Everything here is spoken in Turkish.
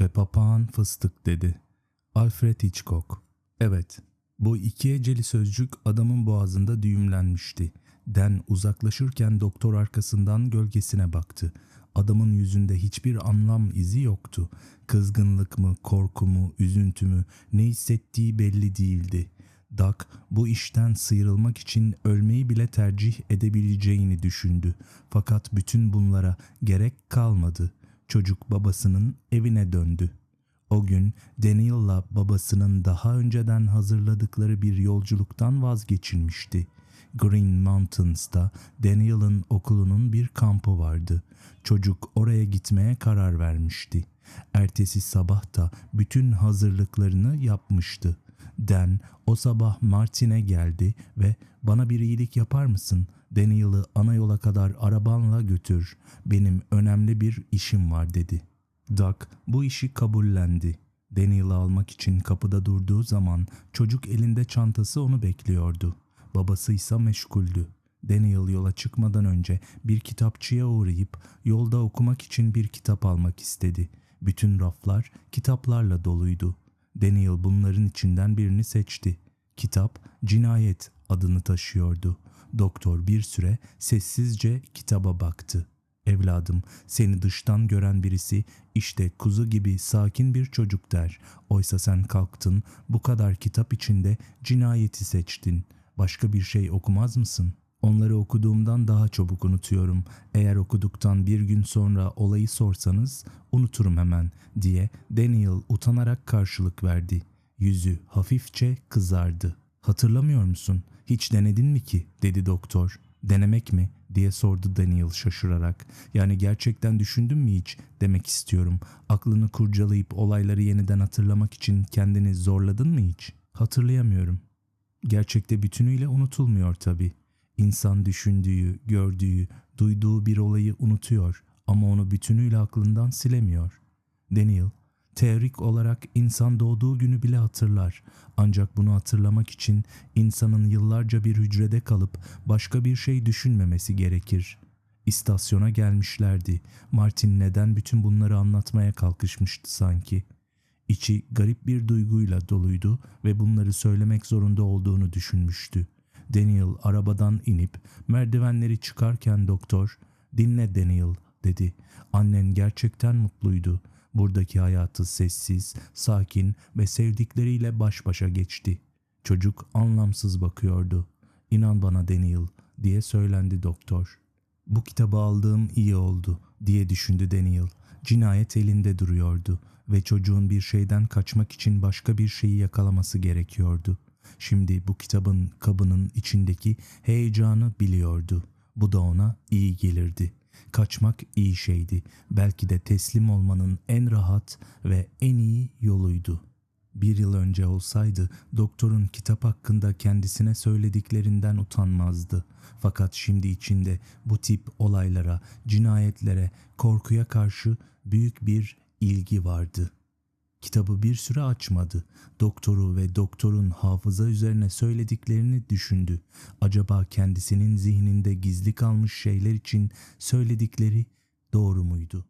Ve papağan fıstık dedi. Alfred Hitchcock. Evet, bu iki eceli sözcük adamın boğazında düğümlenmişti. Den uzaklaşırken doktor arkasından gölgesine baktı. Adamın yüzünde hiçbir anlam izi yoktu. Kızgınlık mı, korku mu, üzüntü mü, ne hissettiği belli değildi. Doug bu işten sıyrılmak için ölmeyi bile tercih edebileceğini düşündü. Fakat bütün bunlara gerek kalmadı. Çocuk babasının evine döndü. O gün Daniel'la babasının daha önceden hazırladıkları bir yolculuktan vazgeçilmişti. Green Mountains'ta Daniel'ın okulunun bir kampı vardı. Çocuk oraya gitmeye karar vermişti. Ertesi sabah da bütün hazırlıklarını yapmıştı. Dan o sabah Martin'e geldi ve bana bir iyilik yapar mısın? Daniel'ı ana yola kadar arabanla götür. Benim önemli bir işim var dedi. Doug bu işi kabullendi. Daniel'ı almak için kapıda durduğu zaman çocuk elinde çantası onu bekliyordu. Babası ise meşguldü. Daniel yola çıkmadan önce bir kitapçıya uğrayıp yolda okumak için bir kitap almak istedi. Bütün raflar kitaplarla doluydu. Daniel bunların içinden birini seçti. Kitap Cinayet adını taşıyordu. Doktor bir süre sessizce kitaba baktı. Evladım, seni dıştan gören birisi işte kuzu gibi sakin bir çocuk der. Oysa sen kalktın, bu kadar kitap içinde cinayeti seçtin. Başka bir şey okumaz mısın? Onları okuduğumdan daha çabuk unutuyorum. Eğer okuduktan bir gün sonra olayı sorsanız unuturum hemen diye Daniel utanarak karşılık verdi. Yüzü hafifçe kızardı. Hatırlamıyor musun? Hiç denedin mi ki? dedi doktor. Denemek mi? diye sordu Daniel şaşırarak. Yani gerçekten düşündün mü hiç demek istiyorum. Aklını kurcalayıp olayları yeniden hatırlamak için kendini zorladın mı hiç? Hatırlayamıyorum. Gerçekte bütünüyle unutulmuyor tabii. İnsan düşündüğü, gördüğü, duyduğu bir olayı unutuyor ama onu bütünüyle aklından silemiyor. Daniel, teorik olarak insan doğduğu günü bile hatırlar. Ancak bunu hatırlamak için insanın yıllarca bir hücrede kalıp başka bir şey düşünmemesi gerekir. İstasyona gelmişlerdi. Martin neden bütün bunları anlatmaya kalkışmıştı sanki. İçi garip bir duyguyla doluydu ve bunları söylemek zorunda olduğunu düşünmüştü. Daniel arabadan inip merdivenleri çıkarken doktor "Dinle Daniel." dedi. Annen gerçekten mutluydu. Buradaki hayatı sessiz, sakin ve sevdikleriyle baş başa geçti. Çocuk anlamsız bakıyordu. "İnan bana Daniel." diye söylendi doktor. Bu kitabı aldığım iyi oldu diye düşündü Daniel. Cinayet elinde duruyordu ve çocuğun bir şeyden kaçmak için başka bir şeyi yakalaması gerekiyordu. Şimdi bu kitabın kabının içindeki heyecanı biliyordu. Bu da ona iyi gelirdi. Kaçmak iyi şeydi. Belki de teslim olmanın en rahat ve en iyi yoluydu. Bir yıl önce olsaydı doktorun kitap hakkında kendisine söylediklerinden utanmazdı. Fakat şimdi içinde bu tip olaylara, cinayetlere, korkuya karşı büyük bir ilgi vardı. Kitabı bir süre açmadı. Doktoru ve doktorun hafıza üzerine söylediklerini düşündü. Acaba kendisinin zihninde gizli kalmış şeyler için söyledikleri doğru muydu?